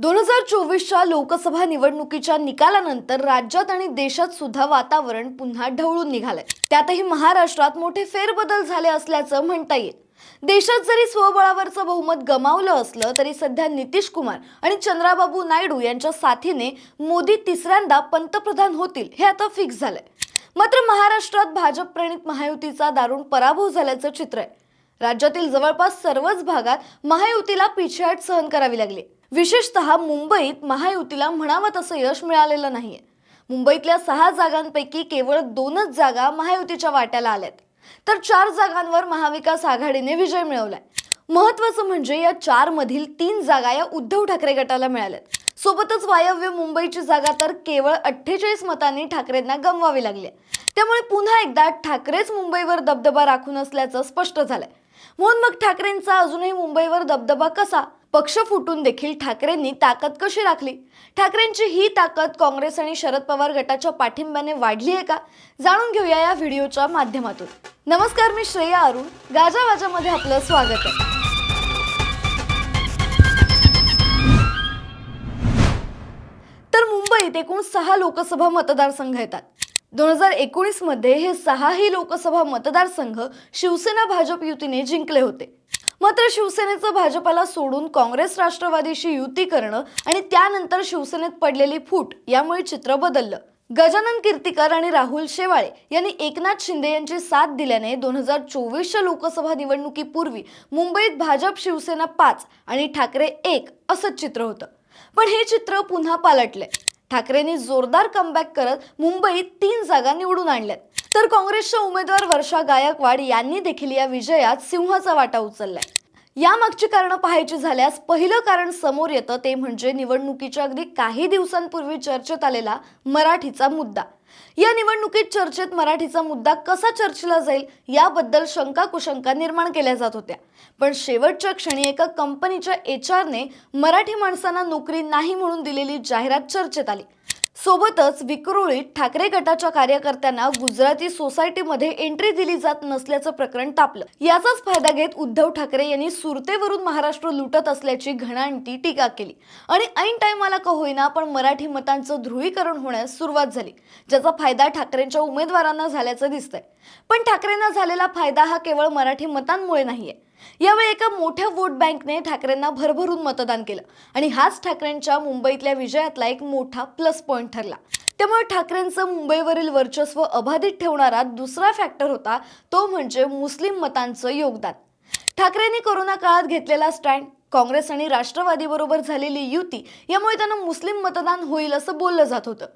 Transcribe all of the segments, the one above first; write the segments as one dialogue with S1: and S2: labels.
S1: दोन हजार चोवीसच्या लोकसभा निवडणुकीच्या निकालानंतर राज्यात आणि देशात सुद्धा वातावरण पुन्हा ढवळून निघालंय. त्यातही महाराष्ट्रात मोठे फेरबदल झाले असल्याचं म्हणता येईल. देशात जरी स्वबळावरचं बहुमत गमावलं असलं तरी सध्या नितीश कुमार आणि चंद्राबाबू नायडू यांच्या साथीने मोदी तिसऱ्यांदा पंतप्रधान होतील हे आता फिक्स झालंय. मात्र महाराष्ट्रात भाजप प्रणित महायुतीचा दारुण पराभव झाल्याचं चित्र आहे. राज्यातील जवळपास सर्वच भागात महायुतीला पिछेहाट सहन करावी लागली. विशेषतः मुंबईत महायुतीला म्हणावं तसं यश मिळालेलं नाहीये. मुंबईतल्या सहा जागांपैकी केवळ दोनच जागा महायुतीच्या वाट्याला आल्यात. तर चार जागांवर महाविकास आघाडीने विजय मिळवलाय. महत्वाचं म्हणजे या चार मधील तीन जागा या उद्धव ठाकरे गटाला मिळाल्यात. सोबतच वायव्य मुंबईची जागा तर केवळ अठ्ठेचाळीस मतांनी ठाकरेंना गमवावी लागली त्यामुळे पुन्हा एकदा ठाकरेच मुंबईवर दबदबा राखून असल्याचं स्पष्ट झालंय. म्हणून मग ठाकरेंचा अजूनही मुंबईवर दबदबा कसा? पक्ष फुटून देखील ठाकरेंनी ताकद कशी राखली? ठाकरेंची ही ताकद काँग्रेस आणि शरद पवार गटाच्या पाठिंब्याने वाढली आहे का? जाणून घेऊया या व्हिडिओच्या माध्यमातून. नमस्कार मी श्रेया अरुण. गाजावाजामध्ये आपलं स्वागत आहे. तर मुंबईत एकूण सहा लोकसभा मतदारसंघ येतात. दोन हजार एकोणीसमध्ये हे सहाही लोकसभा मतदारसंघ शिवसेना भाजप युतीने जिंकले होते. मात्र शिवसेनेचं भाजपाला सोडून काँग्रेस राष्ट्रवादीशी युती करणं आणि त्यानंतर शिवसेनेत पडलेली फूट यामुळे चित्र बदललं. गजानन कीर्तिकर आणि राहुल शेवाळे यांनी एकनाथ शिंदे यांची साथ दिल्याने दोन हजार चोवीसच्या लोकसभा निवडणुकीपूर्वी मुंबईत भाजप शिवसेना पाच आणि ठाकरे एक असंच चित्र होतं. पण हे चित्र पुन्हा पालटले ठाकरेंनी जोरदार कमबॅक करत मुंबईत तीन जागा निवडून आणल्यात. तर काँग्रेसच्या उमेदवार वर्षा गायकवाड यांनी देखील या विजयात सिंहाचा वाटा उचललाय. यामागची कारणं पाहायची झाल्यास पहिलं कारण समोर येतं ते म्हणजे निवडणुकीच्या अगदी काही दिवसांपूर्वी चर्चेत आलेला मराठीचा मुद्दा. या निवडणुकीत चर्चेत मराठीचा मुद्दा कसा चर्चेला जाईल याबद्दल शंका कुशंका निर्माण केल्या जात होत्या. पण शेवटच्या क्षणी एका कंपनीच्या एच आरने मराठी माणसांना नोकरी नाही म्हणून दिलेली जाहिरात चर्चेत आली. सोबतच विक्रोळीत ठाकरे गटाच्या कार्यकर्त्यांना गुजराती सोसायटीमध्ये एंट्री दिली जात नसल्याचं प्रकरण तापलं. याचाच फायदा घेत उद्धव ठाकरे यांनी सुरतेवरून महाराष्ट्र लुटत असल्याची घणांटी टीका केली. आणि ऐन टायमाला का होईना पण मराठी मतांचं ध्रुवीकरण होण्यास सुरुवात झाली ज्याचा फायदा ठाकरेंच्या उमेदवारांना झाल्याचं दिसतंय. पण ठाकरेंना झालेला फायदा हा केवळ मराठी मतांमुळे नाहीये. यावेळी एका मोठ्या वोट बँकने ठाकरेंना भरभरून मतदान केलं आणि हाच ठाकरेंच्या मुंबईतल्या विजयातला एक मोठा प्लस पॉईंट ठरला. त्यामुळे ठाकरेंचं मुंबईवरील वर्चस्व अबाधित ठेवणारा दुसरा फॅक्टर होता तो म्हणजे मुस्लिम मतांचं योगदान. ठाकरेंनी कोरोना काळात घेतलेला स्टँड काँग्रेस आणि राष्ट्रवादी बरोबर झालेली युती यामुळे त्यांना मुस्लिम मतदान होईल असं बोललं जात होतं.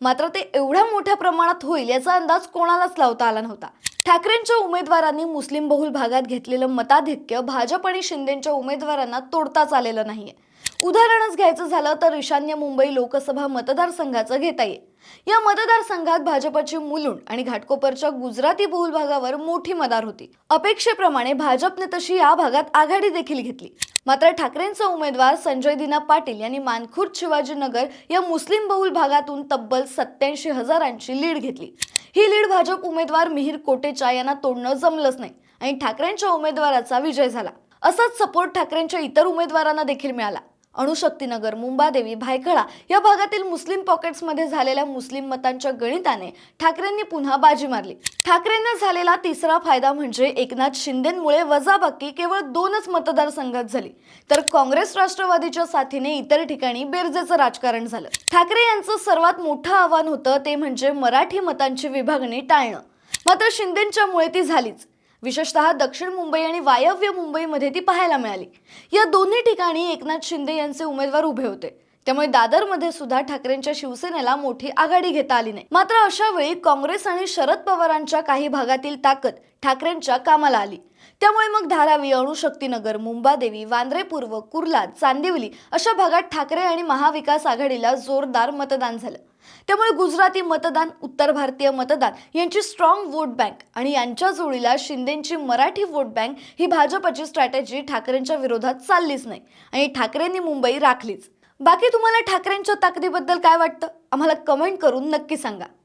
S1: मात्र ते एवढ्या मोठ्या प्रमाणात होईल याचा अंदाज कोणालाच लावता आला नव्हता. ठाकरेंच्या उमेदवारांनी मुस्लिम बहुल भागात घेतलेलं मताधिक्य भाजप आणि शिंदेच्या उमेदवारांना तोडताच आलेलं नाहीये. उदाहरणच घ्यायचं झालं तर ईशान्य मुंबई लोकसभा मतदारसंघाचं घेता येईल. या मतदारसंघात भाजपची मुलुंड आणि घाटकोपरच्या गुजराती बहुल भागावर मोठी मदार होती. अपेक्षेप्रमाणे भाजपने तशी या भागात आघाडी देखील घेतली. मात्र ठाकरेंचा उमेदवार संजय दिना पाटील यांनी मानखुर्द शिवाजीनगर या मुस्लिम बहुल भागातून तब्बल सत्याऐंशी हजारांची लीड घेतली. ही लीड भाजप उमेदवार मिहीर कोटेचा यांना तोडणं जमलंच नाही आणि ठाकरेंच्या उमेदवाराचा विजय झाला. असाच सपोर्ट ठाकरेंच्या इतर उमेदवारांना देखील मिळाला. अणुशक्तीनगर मुंबादेवी भायखळा या भागातील मुस्लिम पॉकेट्समध्ये झालेल्या मुस्लिम मतांच्या गणिताने ठाकरेंनी पुन्हा बाजी मारली. ठाकरेंना झालेला तिसरा फायदा म्हणजे एकनाथ शिंदेमुळे वजाबाकी केवळ दोनच मतदारसंघात झाली. तर काँग्रेस राष्ट्रवादीच्या साथीने इतर ठिकाणी बेरजेचं राजकारण झालं. ठाकरे यांचं सर्वात मोठं आव्हान होतं ते म्हणजे मराठी मतांची विभागणी टाळणं. मात्र शिंदेच्यामुळे ती झालीच. विशेषतः दक्षिण मुंबई आणि वायव्य मुंबईमध्ये ती पाहायला मिळाली. या दोन्ही ठिकाणी एकनाथ शिंदे यांचे उमेदवार उभे होते. त्यामुळे दादरमध्ये सुद्धा ठाकरेंच्या शिवसेनेला मोठी आघाडी घेता आली नाही. मात्र अशा वेळी काँग्रेस आणि शरद पवारांच्या काही भागातील ताकद ठाकरेंच्या कामाला आली. त्यामुळे मग धारावी अणुशक्तीनगर मुंबादेवी वांद्रे पूर्व कुर्ला चांदिवली अशा भागात ठाकरे आणि महाविकास आघाडीला जोरदार मतदान झालं. त्यामुळे गुजराती मतदान उत्तर भारतीय मतदान यांची स्ट्रॉंग वोट बँक आणि यांच्या जोडीला शिंदेची मराठी वोट बँक ही भाजपची स्ट्रॅटेजी ठाकरेंच्या विरोधात चाललीच नाही आणि ठाकरेंनी मुंबई राखलीच. बाकी तुम्हाला ठाकरेंच्या ताकदीबद्दल काय वाटतं? आम्हाला कमेंट करून नक्की सांगा.